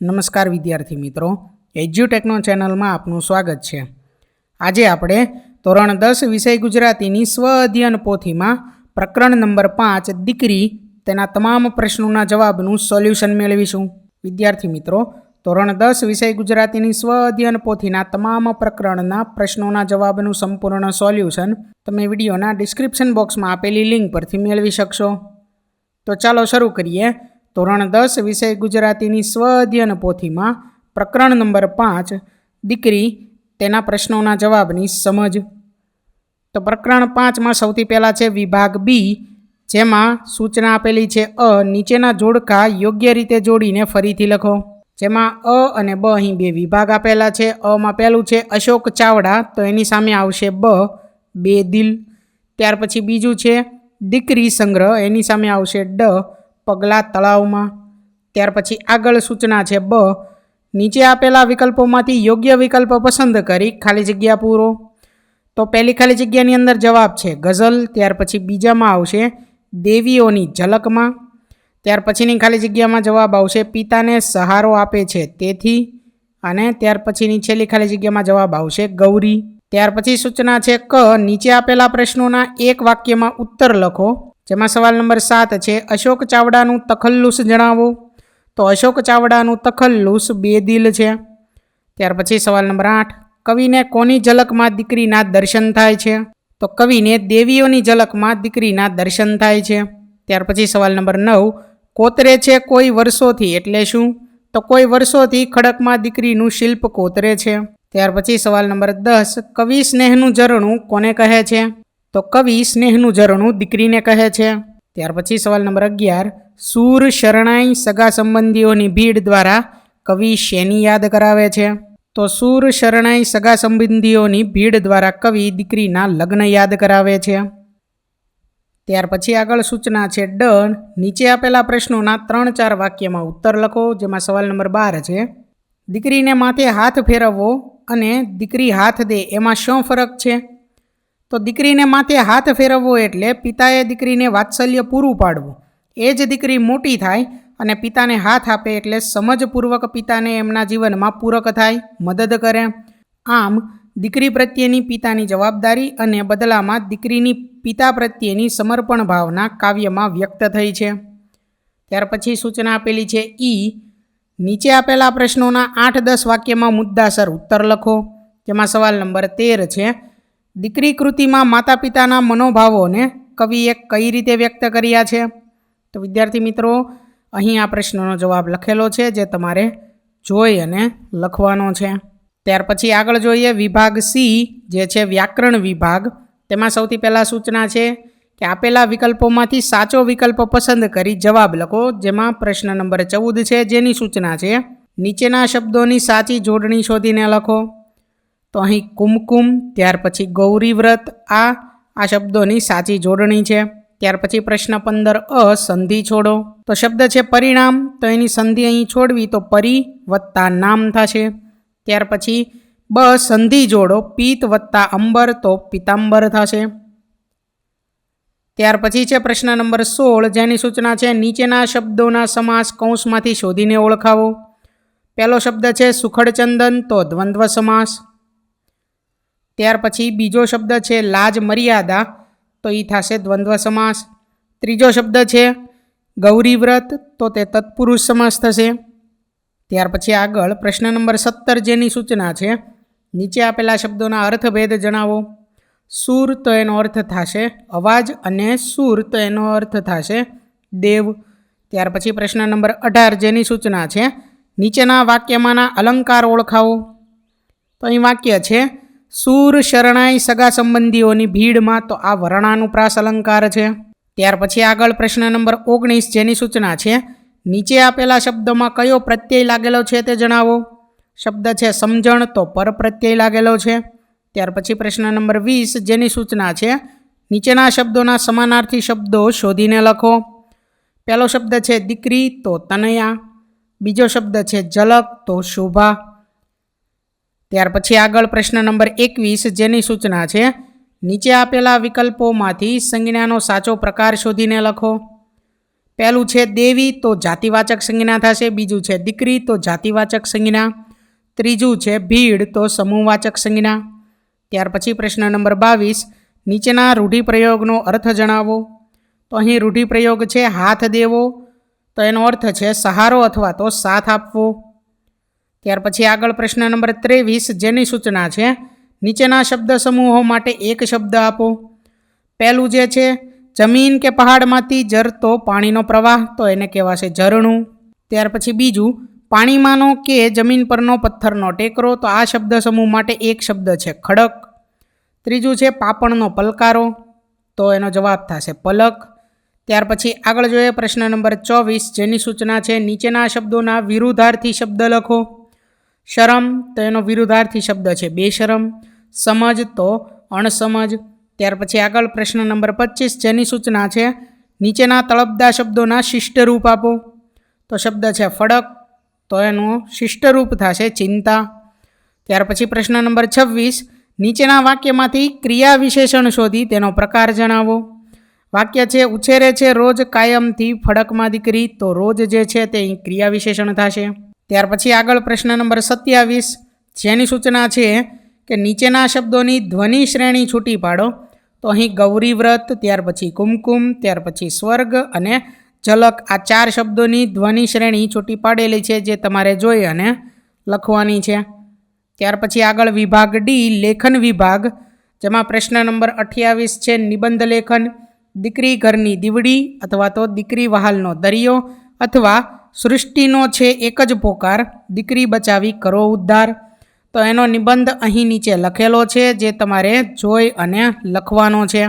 નમસ્કાર વિદ્યાર્થી મિત્રો, એજ્યુટેકનો ચેનલમાં આપનું સ્વાગત છે. આજે આપણે ધોરણ દસ વિષય ગુજરાતીની સ્વ અધ્યયન પોથીમાં પ્રકરણ નંબર પાંચ, દીકરી, તેના તમામ પ્રશ્નોના જવાબનું સોલ્યુશન મેળવીશું. વિદ્યાર્થી મિત્રો, ધોરણ દસ વિષય ગુજરાતીની સ્વ અધ્યયન પોથીના તમામ પ્રકરણના પ્રશ્નોના જવાબનું સંપૂર્ણ સોલ્યુશન તમે વિડીયોના ડિસ્ક્રિપ્શન બોક્સમાં આપેલી લિંક પરથી મેળવી શકશો. તો ચાલો શરૂ કરીએ. ધોરણ દસ વિષય ગુજરાતીની સ્વ અધ્યયન પોથીમાં પ્રકરણ નંબર પાંચ, દીકરી તેના પ્રશ્નોના જવાબની સમજ. તો પ્રકરણ પાંચમાં સૌથી પહેલાં છે વિભાગ બી, જેમાં સૂચના આપેલી છે અ, નીચેના જોડકા યોગ્ય રીતે જોડીને ફરીથી લખો. જેમાં અ અને બ અહીં બે વિભાગ આપેલા છે. અમાં પહેલું છે અશોક ચાવડા, તો એની સામે આવશે બ, બે દિલ. ત્યાર પછી બીજું છે દીકરી સંગ્રહ, એની સામે આવશે ડ. પગલા તળાવમાં. ત્યાર પછી આગળ સૂચના છે, બ, નીચે આપેલા વિકલ્પોમાંથી યોગ્ય વિકલ્પ પસંદ કરી ખાલી જગ્યા પૂરો. તો પહેલી ખાલી જગ્યાની અંદર જવાબ છે, ગઝલ. ત્યાર પછી બીજામાં આવશે, દેવીઓની ઝલકમાં. ત્યાર પછીની ખાલી જગ્યામાં જવાબ આવશે, પિતાને સહારો આપે છે તેથી. અને ત્યાર પછીની છેલ્લી ખાલી જગ્યામાં જવાબ આવશે, ગૌરી. ત્યાર પછી સૂચના છે, ક, નીચે આપેલા પ્રશ્નોના એક વાક્યમાં ઉત્તર લખો. જેમાં સવાલ નંબર સાત છે, અશોક ચાવડાનું તખલ્લુસ જણાવો. તો અશોક ચાવડાનું તખલ્લુસ બે દિલ છે. ત્યાર પછી સવાલ નંબર આઠ, કવિને કોની ઝલકમાં દીકરીના દર્શન થાય છે? તો કવિને દેવીઓની ઝલકમાં દીકરીના દર્શન થાય છે. ત્યાર પછી સવાલ નંબર નવ, કોતરે છે કોઈ વર્ષોથી? એટલે શું? તો કોઈ વર્ષોથી ખડકમાં દીકરીનું શિલ્પ કોતરે છે. ત્યાર પછી સવાલ નંબર દસ, કવિ સ્નેહનું ઝરણું કોને કહે છે? તો કવિ સ્નેહનું ઝરણું દીકરીને કહે છે. ત્યાર પછી સવાલ નંબર અગિયાર. સૂર શરણાઈ સગા સંબંધીઓની ભીડ દ્વારા કવિ શેની યાદ કરાવે છે? તો સૂર શરણાઈ સગા સંબંધીઓની ભીડ દ્વારા કવિ દીકરીના લગ્ન યાદ કરાવે છે. ત્યાર પછી આગળ સૂચના છે ડન નીચે આપેલા પ્રશ્નોના ત્રણ ચાર વાક્યમાં ઉત્તર લખો, જેમાં સવાલ નંબર બાર છે. દીકરીને માથે હાથ ફેરવવો અને દીકરી હાથ દે, એમાં શું ફરક છે? તો દીકરીને માથે હાથ ફેરવવો એટલે પિતાએ દીકરીને વાત્સલ્ય પૂરું પાડવું. એ જ દીકરી મોટી થાય અને પિતાને હાથ આપે એટલે સમજપૂર્વક પિતાને એમના જીવનમાં પૂરક થાય, મદદ કરે. આમ, દીકરી પ્રત્યેની પિતાની જવાબદારી અને બદલામાં દીકરીની પિતા પ્રત્યેની સમર્પણ ભાવના કાવ્યમાં વ્યક્ત થઈ છે. ત્યાર પછી સૂચના આપેલી છે ઈ, નીચે આપેલા પ્રશ્નોના આઠ દસ વાક્યમાં મુદ્દાસર ઉત્તર લખો. જેમાં સવાલ નંબર તેર છે દીકરી કૃતિમાં માતા પિતાના મનોભાવોને કવિએ કઈ રીતે વ્યક્ત કર્યા છે? તો વિદ્યાર્થી મિત્રો, અહીં આ પ્રશ્નનો જવાબ લખેલો છે જે તમારે જોઈ અને લખવાનો છે. ત્યાર પછી આગળ જોઈએ વિભાગ સી, જે છે વ્યાકરણ વિભાગ. તેમાં સૌથી પહેલાં સૂચના છે કે આપેલા વિકલ્પોમાંથી સાચો વિકલ્પ પસંદ કરી જવાબ લખો, જેમાં પ્રશ્ન નંબર ચૌદ છે જેની સૂચના છે, નીચેના શબ્દોની સાચી જોડણી શોધીને લખો. તો અહીં કુમકુમ, ત્યાર પછી ગૌરી વ્રત, આ આ શબ્દોની સાચી જોડણી છે. ત્યાર પછી પ્રશ્ન પંદર, અ, સંધિ છોડો. તો શબ્દ છે પરિણામ, તો એની સંધિ અહીં છોડવી, તો પરી વત્તા નામ થશે. ત્યાર પછી, બ, સંધિ જોડો પિત્ત વત્તા અંબર, તો પિતાંબર થશે. ત્યાર પછી છે પ્રશ્ન નંબર સોળ, જેની સૂચના છે નીચેના શબ્દોના સમાસ કૌંસમાંથી શોધીને ઓળખાવો. પહેલો શબ્દ છે સુખડચંદન, તો દ્વંદ્વ સમાસ. ત્યાર પછી બીજો શબ્દ છે લાજ મર્યાદા, તો એ થશે દ્વંદ્વ સમાસ. ત્રીજો શબ્દ છે ગૌરીવ્રત તો તે તત્પુરુષ સમાસ થશે. ત્યાર પછી આગળ પ્રશ્ન નંબર સત્તર જેની સૂચના છે, નીચે આપેલા શબ્દોના અર્થભેદ જણાવો. સૂર તો એનો અર્થ થશે અવાજ અને સૂર તો એનો અર્થ થશે દેવ. ત્યાર પછી પ્રશ્ન નંબર અઢાર જેની સૂચના છે, નીચેના વાક્યમાંના અલંકાર ઓળખાવો. તો અહીં વાક્ય છે સૂર શરણાઈ સગા સંબંધીઓની ભીડમાં તો આ વર્ણાનુપ્રાસ અલંકાર છે. ત્યાર પછી આગળ પ્રશ્ન નંબર ઓગણીસ જેની સૂચના છે, નીચે આપેલા શબ્દોમાં કયો પ્રત્યય લાગેલો છે તે જણાવો. શબ્દ છે સમજણ તો પર પ્રત્યય લાગેલો છે. ત્યાર પછી પ્રશ્ન નંબર વીસ જેની સૂચના છે, નીચેના શબ્દોના સમાનાર્થી શબ્દો શોધીને લખો. પહેલો શબ્દ છે દીકરી તો તનયા, બીજો શબ્દ છે ઝલક તો શોભા ત્યાર પછી આગળ પ્રશ્ન નંબર એકવીસ, જેની સૂચના છે, નીચે આપેલા વિકલ્પોમાંથી સંજ્ઞાનો સાચો પ્રકાર શોધીને લખો. પહેલું છે દેવી, તો જાતિવાચક સંજ્ઞા થશે. બીજું છે દીકરી, તો જાતિવાચક સંજ્ઞા. ત્રીજું છે ભીડ, તો સમૂહવાચક સંજ્ઞા. ત્યાર પછી પ્રશ્ન નંબર બાવીસ, નીચેના રૂઢિપ્રયોગનો અર્થ જણાવો. તો અહીં રૂઢિપ્રયોગ છે હાથ દેવો. તો એનો અર્થ છે સહારો અથવા તો સાથ આપવો. ત્યાર પછી આગળ પ્રશ્ન નંબર ત્રેવીસ, જેની સૂચના છે, નીચેના શબ્દ સમૂહો માટે એક શબ્દ આપો. પહેલું જે છે, જમીન કે પહાડમાંથી ઝરતો પાણીનો પ્રવાહ, તો એને કહેવાશે ઝરણું. ત્યાર પછી બીજું, પાણીમાંનો કે જમીન પરનો પથ્થરનો ટેકરો, તો આ શબ્દ સમૂહ માટે એક શબ્દ છે, ખડક. ત્રીજું છે, પાપણનો પલકારો, તો એનો જવાબ થશે પલક. ત્યાર પછી આગળ જોઈએ પ્રશ્ન નંબર ચોવીસ, જેની સૂચના છે, નીચેના શબ્દોના વિરુદ્ધાર્થી શબ્દ લખો. શરમ તો એનો વિરુદ્ધાર્થી શબ્દ છે. બેશરમ સમજ તો અણસમજ. ત્યાર પછી આગળ પ્રશ્ન નંબર પચીસ, જેની સૂચના છે, નીચેના તળપદા શબ્દોના શિષ્ટ રૂપ આપો. તો શબ્દ છે ફડક, તો એનું શિષ્ટ રૂપ થશે ચિંતા. ત્યાર પછી પ્રશ્ન નંબર છવ્વીસ, નીચેના વાક્યમાંથી ક્રિયા વિશેષણ શોધી તેનો પ્રકાર જણાવો. વાક્ય છે, ઉછેરે છે રોજ કાયમથી ફડકમાં દીકરી, તો રોજ જે છે તે ક્રિયા વિશેષણ થશે. ત્યાર પછી આગળ પ્રશ્ન નંબર સત્યાવીસ. જેની સૂચના છે કે નીચેના શબ્દોની ધ્વનિ શ્રેણી છૂટી પાડો. તો અહીં ગૌરી વ્રત, ત્યાર પછી કુમકુમ, ત્યાર પછી સ્વર્ગ અને ઝલક આ ચાર શબ્દોની ધ્વનિ શ્રેણી છૂટી પાડેલી છે જે તમારે જોઈ અને લખવાની છે. ત્યાર પછી આગળ વિભાગ ડી, લેખન વિભાગ. જેમાં પ્રશ્ન નંબર અઠ્યાવીસ છે, નિબંધ લેખન. દીકરી ઘરની દીવડી અથવા તો દીકરી વહાલનો દરિયો અથવા સૃષ્ટિનો છે એક જ પોકાર, દીકરી બચાવી કરો ઉદ્ધાર. તો એનો નિબંધ અહીં નીચે લખેલો છે, જે તમારે જોઈ અને લખવાનો છે.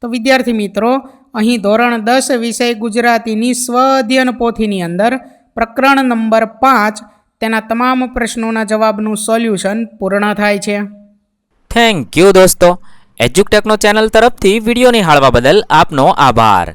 તો વિદ્યાર્થી મિત્રો, અહીં ધોરણ દસ વિષય ગુજરાતીની સ્વ અધ્યયન પોથીની અંદર પ્રકરણ નંબર પાંચ તેના તમામ પ્રશ્નોના જવાબનું સોલ્યુશન પૂર્ણ થાય છે. થેન્ક યુ દોસ્તો. એજ્યુકટેકનો ચેનલ તરફથી વીડિયો નિહાળવા બદલ આપનો આભાર.